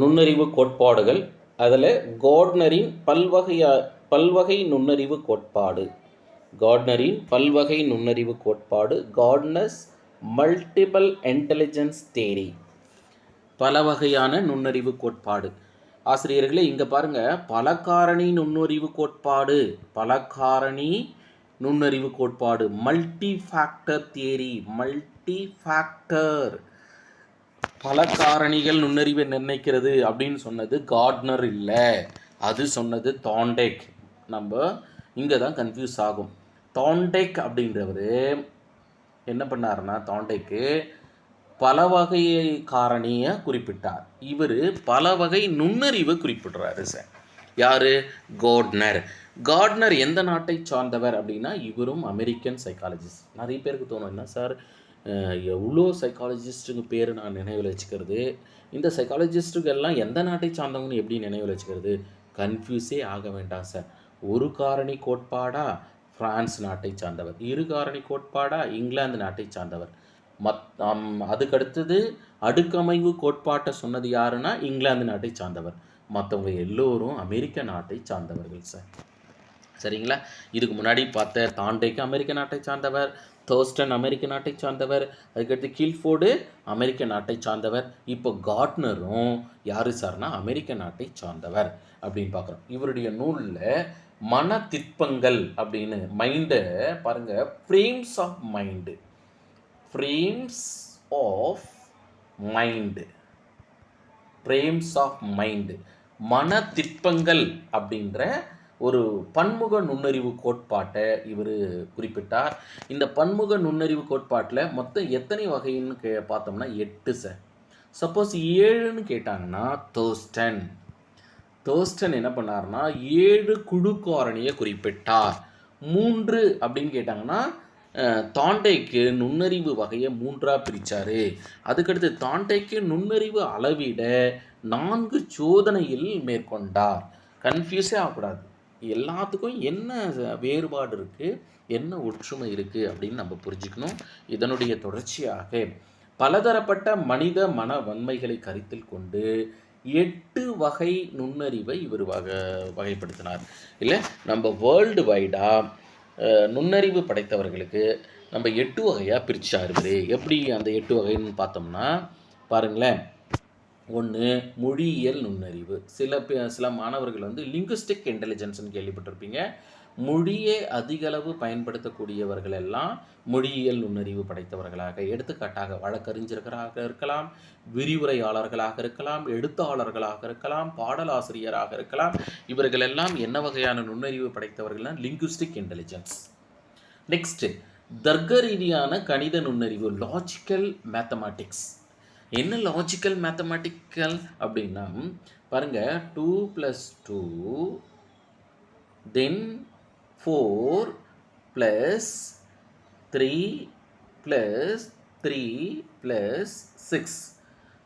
நுண்ணறிவு கோட்பாடுகள். அதில் கார்ட்னரின் பல்வகையா பல்வகை நுண்ணறிவு கோட்பாடு. கார்ட்னரின் பல்வகை நுண்ணறிவு கோட்பாடு கார்ட்னஸ் மல்டிபிள் இன்டெலிஜென்ஸ் தேரி பல வகையான நுண்ணறிவு கோட்பாடு. ஆசிரியர்களே இங்கே பாருங்கள் பலகாரணி நுண்ணறிவு கோட்பாடு. பலகாரணி நுண்ணறிவு கோட்பாடு. Multi factor theory multi factor பல காரணிகள் நுண்ணறிவை நிர்ணயிக்கிறது அப்படின்னு சொன்னது கார்ட்னர் இல்லை. அது சொன்னது தாண்டேக். நம்ம இங்கே தான் கன்ஃபியூஸ் ஆகும். தாண்டேக் அப்படின்றவர் என்ன பண்ணாருன்னா தாண்டேக்கு பல வகை காரணியை குறிப்பிட்டார். இவர் பல வகை நுண்ணறிவை குறிப்பிடுறாரு சார். யார்? கார்ட்னர் கார்ட்னர் எந்த நாட்டை சார்ந்தவர் அப்படின்னா இவரும் அமெரிக்கன் சைக்காலஜிஸ்ட் நிறைய பேருக்கு தோணும் என்ன சார்? எவ்வளோ சைக்காலஜிஸ்ட்டுங்க பேர் நான் நினைவில் வச்சுக்கிறது? இந்த சைக்காலஜிஸ்ட்டுகள்லாம் எந்த நாட்டை சார்ந்தவங்கன்னு எப்படி நினைவில் வச்சுக்கிறது? கன்ஃபியூஸே ஆக வேண்டாம் சார் ஒரு காரணி கோட்பாடாக பிரான்ஸ் நாட்டை சார்ந்தவர். இரு காரணி கோட்பாடாக இங்கிலாந்து நாட்டை சார்ந்தவர். மத் அதுக்கடுத்தது அடுக்கமைவு கோட்பாட்டை சொன்னது யாருன்னா? இங்கிலாந்து நாட்டை சார்ந்தவர். மற்றவங்க எல்லோரும் அமெரிக்க நாட்டை சார்ந்தவர்கள் சார் சரிங்களா? இதுக்கு முன்னாடி பார்த்த தாண்டேக்கு அமெரிக்க நாட்டை சார்ந்தவர் தோஸ்டன் அமெரிக்க நாட்டை சார்ந்தவர் அதுக்கடுத்து கீல்ஃபோர்டு அமெரிக்க நாட்டை சார்ந்தவர் இப்போ கார்ட்னரும் யார் சார்னா அமெரிக்க நாட்டை சார்ந்தவர் அப்படின்னு பார்க்குறோம். இவருடைய நூலில் மன திட்பங்கள் அப்படின்னு மைண்டை பாருங்கள் frames of mind frames of mind frames of mind மன திட்பங்கள் அப்படின்ற ஒரு பன்முக நுண்ணறிவு கோட்பாட்டை இவர் குறிப்பிட்டார். இந்த பன்முக நுண்ணறிவு கோட்பாட்டில் மொத்தம் எத்தனை வகைன்னு கே பார்த்தோம்னா எட்டு சார் சப்போஸ் ஏழுன்னு கேட்டாங்கன்னா தோஸ்டன். தோஸ்டன் என்ன பண்ணார்னா ஏழு குழு காரணியை குறிப்பிட்டார். மூன்று அப்படின்னு கேட்டாங்கன்னா தாண்டைக்கு நுண்ணறிவு வகையை மூன்றாக பிரித்தார் அதுக்கடுத்து தாண்டைக்கு நுண்ணறிவு அளவிட நான்கு சோதனையில் மேற்கொண்டார். கன்ஃபியூஸே ஆகக்கூடாது. எல்லாத்துக்கும் என்ன வேறுபாடு இருக்குது என்ன ஒற்றுமை இருக்குது அப்படின்னு நம்ம புரிஞ்சுக்கணும். இதனுடைய தொடர்ச்சியாக பலதரப்பட்ட மனித மன வன்மைகளை கருத்தில் கொண்டு எட்டு வகை நுண்ணறிவை இவர் வகை வகைப்படுத்தினார். இல்லை நம்ம வேர்ல்டு வைடாக நுண்ணறிவு படைத்தவர்களுக்கு நம்ம எட்டு வகையாக பிரித்தார் இவர். எப்படி அந்த எட்டு வகைன்னு பார்த்தோம்னா பாருங்களேன். ஒன்று மொழியியல் நுண்ணறிவு. சில பே- சில மாணவர்கள் வந்து லிங்குஸ்டிக் இன்டெலிஜென்ஸ்னு கேள்விப்பட்டிருப்பீங்க. மொழியை அதிகளவு பயன்படுத்தக்கூடியவர்கள் எல்லாம் மொழியியல் நுண்ணறிவு படைத்தவர்களாக எடுத்துக்காட்டாக வழக்கறிஞர்களாக இருக்கலாம் விரிவுரையாளர்களாக இருக்கலாம் எழுத்தாளர்களாக இருக்கலாம் பாடலாசிரியராக இருக்கலாம். இவர்கள் எல்லாம் என்ன வகையான நுண்ணறிவு படைத்தவர்கள்னா லிங்குஸ்டிக் இன்டெலிஜென்ஸ் நெக்ஸ்ட்டு தர்க்க ரீதியான கணித நுண்ணறிவு லாஜிக்கல் மேத்தமேட்டிக்ஸ் என்ன லாஜிக்கல் மேத்தமேட்டிக்கல் அப்படின்னா பாருங்கள் two plus two then four plus three plus three plus six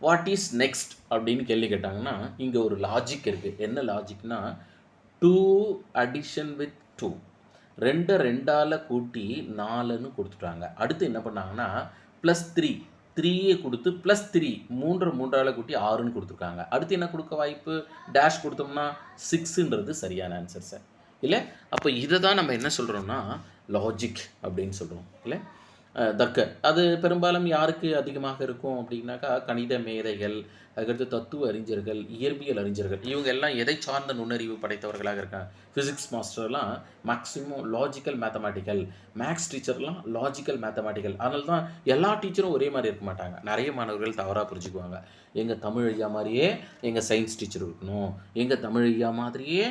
what is next அப்படின்னு கேள்வி கேட்டாங்கன்னா இங்கே ஒரு லாஜிக் இருக்குது என்ன லாஜிக்னா டூ அடிஷன் வித் டூ ரெண்டை ரெண்டால் கூட்டி நாலுன்னு கொடுத்துட்டாங்க. அடுத்து என்ன பண்ணாங்கன்னா ப்ளஸ் த்ரீ த்ரீயே கொடுத்து ப்ளஸ் த்ரீ மூன்று மூன்றால் கூட்டி ஆறுன்னு கொடுத்துருக்காங்க. அடுத்து என்ன கொடுக்க வாய்ப்பு? டேஷ் கொடுத்தோம்னா சிக்ஸுன்றது சரியான ஆன்சர் சார் இல்லை? அப்போ இதை தான் நம்ம என்ன சொல்கிறோம்னா லாஜிக் அப்படின்னு சொல்கிறோம் இல்லை? தர்க்க. அது பெரும்பாலும் யாருக்கு அதிகமாக இருக்கும் அப்படின்னாக்கா கணித மேதைகள் அதுக்கடுத்து தத்துவ அறிஞர்கள் இயற்பியல் அறிஞர்கள். இவங்க எல்லாம் எதை சார்ந்த நுண்ணறிவு படைத்தவர்களாக இருக்காங்க? ஃபிசிக்ஸ் மாஸ்டர்லாம் மேக்ஸிமம் லாஜிக்கல் மேத்தமேட்டிக்கல் மேக்ஸ் டீச்சர்லாம் லாஜிக்கல் மேத்தமேட்டிக்கல் அதனால தான் எல்லா டீச்சரும் ஒரே மாதிரி இருக்க மாட்டாங்க. நிறைய மாணவர்கள் தவறாக புரிஞ்சுக்குவாங்க. எங்கள் தமிழ் ஐயா மாதிரியே எங்கள் சயின்ஸ் டீச்சர் இருக்கணும். எங்கள் தமிழ் ஐயா மாதிரியே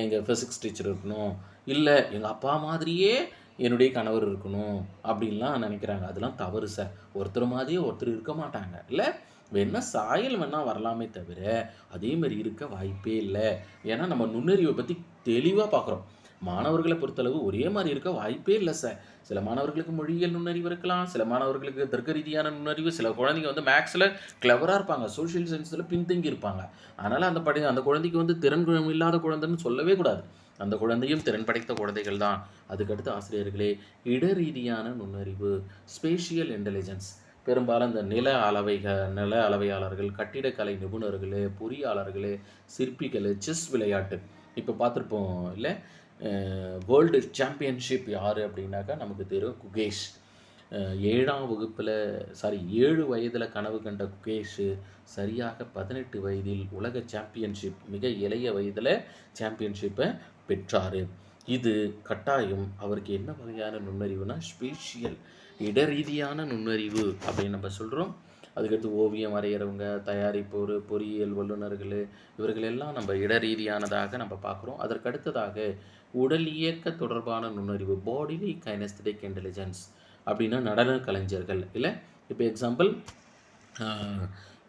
எங்கள் ஃபிசிக்ஸ் டீச்சர் இருக்கணும். இல்லை எங்கள் அப்பா மாதிரியே என்னுடைய கணவர் இருக்கணும் அப்படின்லாம் நினைக்கிறாங்க. அதெல்லாம் தவறு சார். ஒருத்தர் மாதிரியே ஒருத்தர் இருக்க மாட்டாங்க. இல்லை வேணால் சாயல் வேணால் வரலாமே தவிர அதே மாதிரி இருக்க வாய்ப்பே இல்லை. ஏன்னா நம்ம நுண்ணறிவை பற்றி தெளிவாக பார்க்குறோம் மாணவர்களை பொறுத்தளவு ஒரே மாதிரி இருக்க வாய்ப்பே இல்லை சார். சில மாணவர்களுக்கு மொழியியல் நுண்ணறிவு இருக்கலாம். சில மாணவர்களுக்கு தர்க்க ரீதியான நுண்ணறிவு சில குழந்தைங்க வந்து மேக்ஸில் கிளவராக இருப்பாங்க. சோஷியல் சயின்ஸில் பின்தங்கி இருப்பாங்க. அதனால் அந்த படி அந்த குழந்தைக்கு வந்து திறன் இல்லாத குழந்தைன்னு சொல்லவே கூடாது. அந்த குழந்தையும் திறன் படைத்த குழந்தைகள் தான். அதுக்கடுத்து ஆசிரியர்களே இட ரீதியான நுண்ணறிவு ஸ்பேஷியல் இன்டெலிஜென்ஸ் பெரும்பாலும் இந்த நில அளவைக நில அளவையாளர்கள் கட்டிடக்கலை நிபுணர்களே பொறியாளர்களே சிற்பிகள் செஸ் விளையாட்டு. இப்போ பார்த்துருப்போம் இல்லை? வேர்ல்டு சாம்பியன்ஷிப் யார் அப்படின்னாக்கா நமக்கு தெரியும் குகேஷ். ஏழாம் வகுப்பில் சாரி ஏழு வயதில் கனவு கண்ட குகேஷ் சரியாக பதினெட்டு வயதில் உலக சாம்பியன்ஷிப் மிக இளைய வயதில் சாம்பியன்ஷிப்பை பெற்றார். இது கட்டாயம் அவருக்கு என்ன வகையான நுண்ணறிவுனா ஸ்பேஷியல் இடரீதியான நுண்ணறிவு அப்படின்னு நம்ம சொல்கிறோம் அதுக்கடுத்து ஓவியம் வரைகிறவங்க தயாரிப்போர் பொறியியல் வல்லுநர்கள் இவர்கள் எல்லாம் நம்ம இடரீதியானதாக நம்ம பார்க்குறோம். அதற்கடுத்ததாக உடல் இயக்க தொடர்பான நுண்ணறிவு பாடிலி கைனஸ்தட்டிக் இன்டெலிஜென்ஸ் அப்படின்னா நடன கலைஞர்கள். இல்லை இப்போ எக்ஸாம்பிள்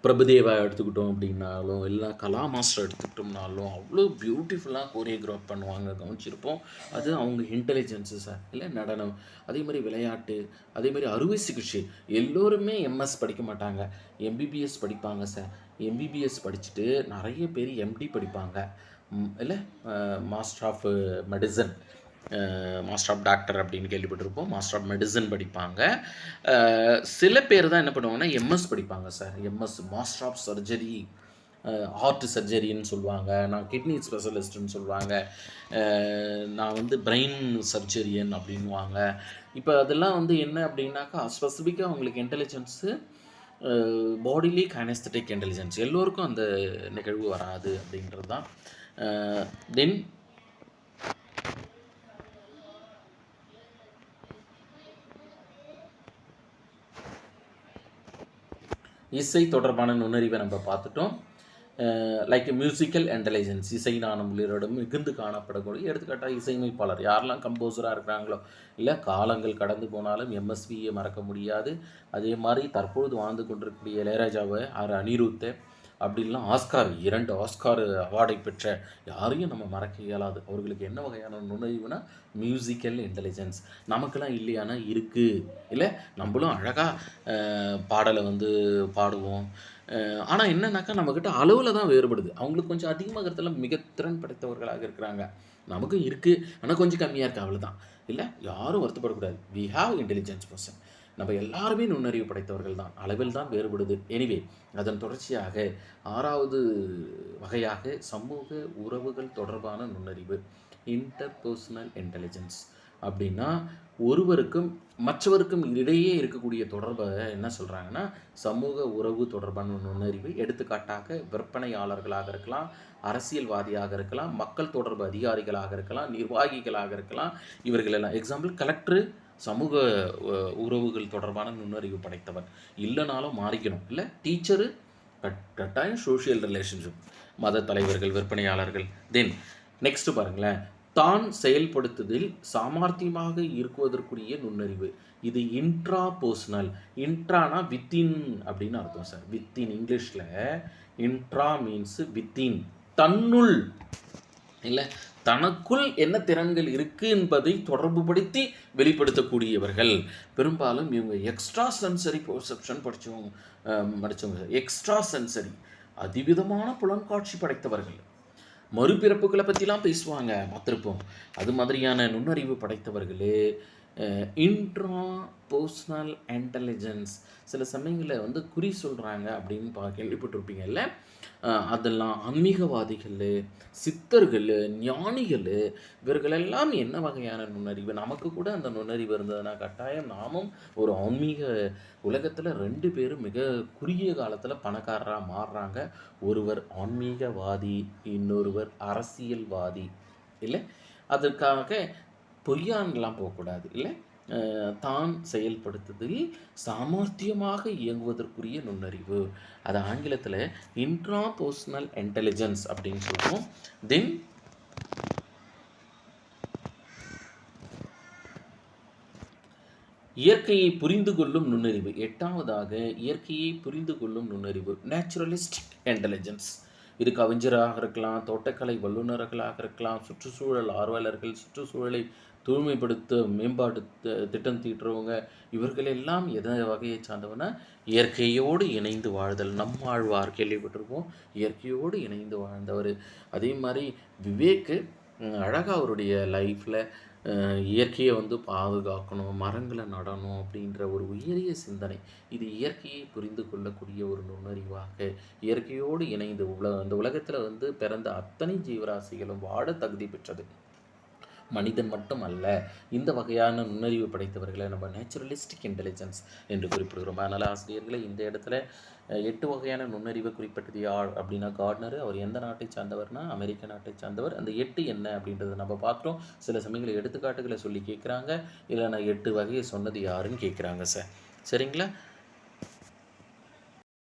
பிரபுதேவா எடுத்துக்கிட்டோம் அப்படின்னாலும் இல்லை கலா மாஸ்டர் எடுத்துக்கிட்டோம்னாலும் அவ்வளோ பியூட்டிஃபுல்லாக கோரியோகிராஃப் பண்ணுவாங்க. கவனிச்சிருப்போம். அது அவங்க இன்டெலிஜென்ஸு சார். இல்லை நடனம். அதே மாதிரி விளையாட்டு அதே மாதிரி அறுவை சிகிச்சை. எல்லோருமே எம்எஸ் படிக்க மாட்டாங்க. எம்பிபிஎஸ் படிப்பாங்க சார். எம்பிபிஎஸ் படிச்சுட்டு நிறைய பேர் எம்டி படிப்பாங்க. இல்லை master of medicine master of doctor அப்படின்னு கேள்விப்பட்டிருப்போம். மாஸ்டர் ஆஃப் மெடிசன் படிப்பாங்க. சில பேர் தான் என்ன பண்ணுவாங்கன்னா எம்எஸ் படிப்பாங்க sir MS master of surgery heart சர்ஜரின்னு சொல்லுவாங்க. நான் கிட்னி ஸ்பெஷலிஸ்ட்டுன்னு சொல்லுவாங்க. நான் வந்து பிரெயின் சர்ஜரியன் அப்படின்வாங்க இப்போ அதெல்லாம் வந்து என்ன அப்படின்னாக்கா ஸ்பெசிஃபிக்காக அவங்களுக்கு இன்டெலிஜென்ஸு பாடிலி கைனஸ்தட்டிக் இன்டெலிஜென்ஸ் எல்லோருக்கும் அந்த நிகழ்வு வராது அப்படின்றது தான் தென் இசை தொடர்பான நுண்ணறிவை நம்ம பார்த்துட்டோம். லைக் மியூசிக்கல் இன்டெலிஜென்ஸ் இசை நாணம் உள்ளிடம் மிகுந்து காணப்படக்கூடிய எடுத்துக்காட்டாக இசையமைப்பாளர். யாரெல்லாம் கம்போசராக இருக்கிறாங்களோ இல்லை காலங்கள் கடந்து போனாலும் எம்எஸ்வியை மறக்க முடியாது. அதே மாதிரி தற்பொழுது வாழ்ந்து கொண்டிருக்கக்கூடிய இளையராஜாவை ஆர் அனிருத்தை அப்படின்லாம் ஆஸ்கார் இரண்டு ஆஸ்கார் அவார்டை பெற்ற யாரையும் நம்ம மறக்க இயலாது. அவர்களுக்கு என்ன வகையான நுழைவுனா மியூசிக்கல் இன்டெலிஜென்ஸ் நமக்கெல்லாம் இல்லையானா இருக்குது இல்லை நம்மளும் அழகாக பாடலை வந்து பாடுவோம். ஆனால் என்னன்னாக்கா நம்மக்கிட்ட அளவில் தான் வேறுபடுது. அவங்களுக்கு கொஞ்சம் அதிகமாகிறதுல மிக திறன் படைத்தவர்களாக இருக்கிறாங்க. நமக்கும் இருக்குது ஆனால் கொஞ்சம் கம்மியாக இருக்குது அவ்வளோதான் இல்லை யாரும் வருத்தப்படக்கூடாது. வி ஹாவ் இன்டெலிஜென்ஸ் பர்சன் நம்ம எல்லாருமே நுண்ணறிவு படைத்தவர்கள் தான். அளவில் தான் வேறுபடுது. எனிவே அதன் தொடர்ச்சியாக ஆறாவது வகையாக சமூக உறவுகள் தொடர்பான நுண்ணறிவு இன்டர்பர்சனல் இன்டெலிஜென்ஸ் அப்படின்னா ஒருவருக்கும் மற்றவருக்கும் இடையே இருக்கக்கூடிய தொடர்பை என்ன சொல்கிறாங்கன்னா சமூக உறவு தொடர்பான நுண்ணறிவு. எடுத்துக்காட்டாக விற்பனையாளர்களாக இருக்கலாம் அரசியல்வாதியாக இருக்கலாம் மக்கள் தொடர்பு அதிகாரிகளாக இருக்கலாம் நிர்வாகிகளாக இருக்கலாம் இவர்கள் எல்லாம் எக்ஸாம்பிள் கலெக்டர் சமூக உறவுகள் தொடர்பான நுண்ணறிவு படைத்தவர் இல்லைனாலும் மாறிக்கணும். இல்லை டீச்சரு கட்டாயம் சோஷியல் ரிலேஷன்ஷிப் மத தலைவர்கள் விற்பனையாளர்கள். தென் நெக்ஸ்ட் பாருங்களேன். தான் செயல்படுத்துதல் சாமர்த்தியமாக இருக்குவதற்குரிய நுண்ணறிவு. இது இன்ட்ரா பர்சனல் இன்ட்ரானா வித்தின் அப்படின்னு அர்த்தம் சார். வித்தின் இங்கிலீஷில் இன்ட்ரா மீன்ஸ் வித்தின் தன்னுள். இல்லை? தனக்குள் என்ன திறன்கள் இருக்குது என்பதை தொடர்புபடுத்தி வெளிப்படுத்தக்கூடியவர்கள். பெரும்பாலும் இவங்க எக்ஸ்ட்ரா சென்சரி பர்செப்ஷன் படித்தவங்க படித்தவங்க எக்ஸ்ட்ரா சென்சரி அதிவிதமான புலன்காட்சி படைத்தவர்கள். மறுபிறப்புகளை பற்றிலாம் பேசுவாங்க பார்த்துருப்போம். அது மாதிரியான நுண்ணறிவு படைத்தவர்களே இன்ட்ரா பர்சனல் இன்டெலிஜென்ஸ் சில சமயங்களில் வந்து குறி சொல்கிறாங்க அப்படின்னு பா கேள்விப்பட்டிருப்பீங்கல்ல? அதெல்லாம் ஆன்மீகவாதிகள் சித்தர்கள் ஞானிகள் இவர்களெல்லாம் என்ன வகையான நுண்ணறிவு? நமக்கு கூட அந்த நுண்ணறிவு இருந்ததுன்னா கட்டாயம் நாமும் ஒரு ஆன்மீக உலகத்தில் ரெண்டு பேரும் மிக குறுகிய காலத்தில் பணக்காரராக மாறுறாங்க. ஒருவர் ஆன்மீகவாதி இன்னொருவர் அரசியல்வாதி. இல்லை? அதற்காக பொய்யான்லாம் போகக்கூடாது. இல்லை? தான் செயல்படுத்துதல் சாமர்த்தியமாக இயங்குவதற்குரிய நுண்ணறிவு. அது ஆங்கிலத்தில் இன்ட்ரா பர்சனல் இன்டெலிஜென்ஸ் அப்படின்னு சொல்லுவோம் தென் இயற்கையை புரிந்து கொள்ளும் நுண்ணறிவு. எட்டாவதாக இயற்கையை புரிந்து கொள்ளும் நுண்ணறிவு. நேச்சுரலிஸ்டிக் இன்டெலிஜென்ஸ் இது கவிஞராக இருக்கலாம் தோட்டக்கலை வல்லுநர்களாக இருக்கலாம் சுற்றுச்சூழல் ஆர்வலர்கள் சுற்றுச்சூழலை தூய்மைப்படுத்த மேம்பாடு திட்டம் தீட்டுறவங்க இவர்கள் எல்லாம் எதை வகையை சார்ந்தவனா? இயற்கையோடு இணைந்து வாழ்தல். நம்மாழ்வார் கேள்விப்பட்டிருப்போம். இயற்கையோடு இணைந்து வாழ்ந்தவர். அதே மாதிரி விவேக்கு அழகாக அவருடைய லைஃப்பில் இயற்கையை வந்து பாதுகாக்கணும் மரங்களை நடணும் அப்படின்ற ஒரு உயரிய சிந்தனை. இது இயற்கையை புரிந்து கொள்ளக்கூடிய ஒரு நுண்ணறிவாக இயற்கையோடு இணைந்து உல இந்த உலகத்தில் வந்து பிறந்த அத்தனை ஜீவராசிகளும் வாழ தகுதி பெற்றது. மனிதன் மட்டும் அல்ல இந்த வகையான நுண்ணறிவு படைத்தவர்களை நம்ம நேச்சுரலிஸ்டிக் இன்டெலிஜென்ஸ் என்று குறிப்பிடுகிறோம். அதனால் ஆசிரியர்களை இந்த இடத்துல எட்டு வகையான நுண்ணறிவை குறிப்பிட்டது யார் அப்படின்னா கார்ட்னர் அவர் எந்த நாட்டை சார்ந்தவர்னா அமெரிக்க நாட்டை சார்ந்தவர். அந்த எட்டு என்ன அப்படின்றத நம்ம பார்க்குறோம். சில சமயங்களில் எடுத்துக்காட்டுகளை சொல்லி கேட்குறாங்க. இல்லை நான் எட்டு வகையை சொன்னது யாருன்னு கேட்குறாங்க சார் சரிங்களா?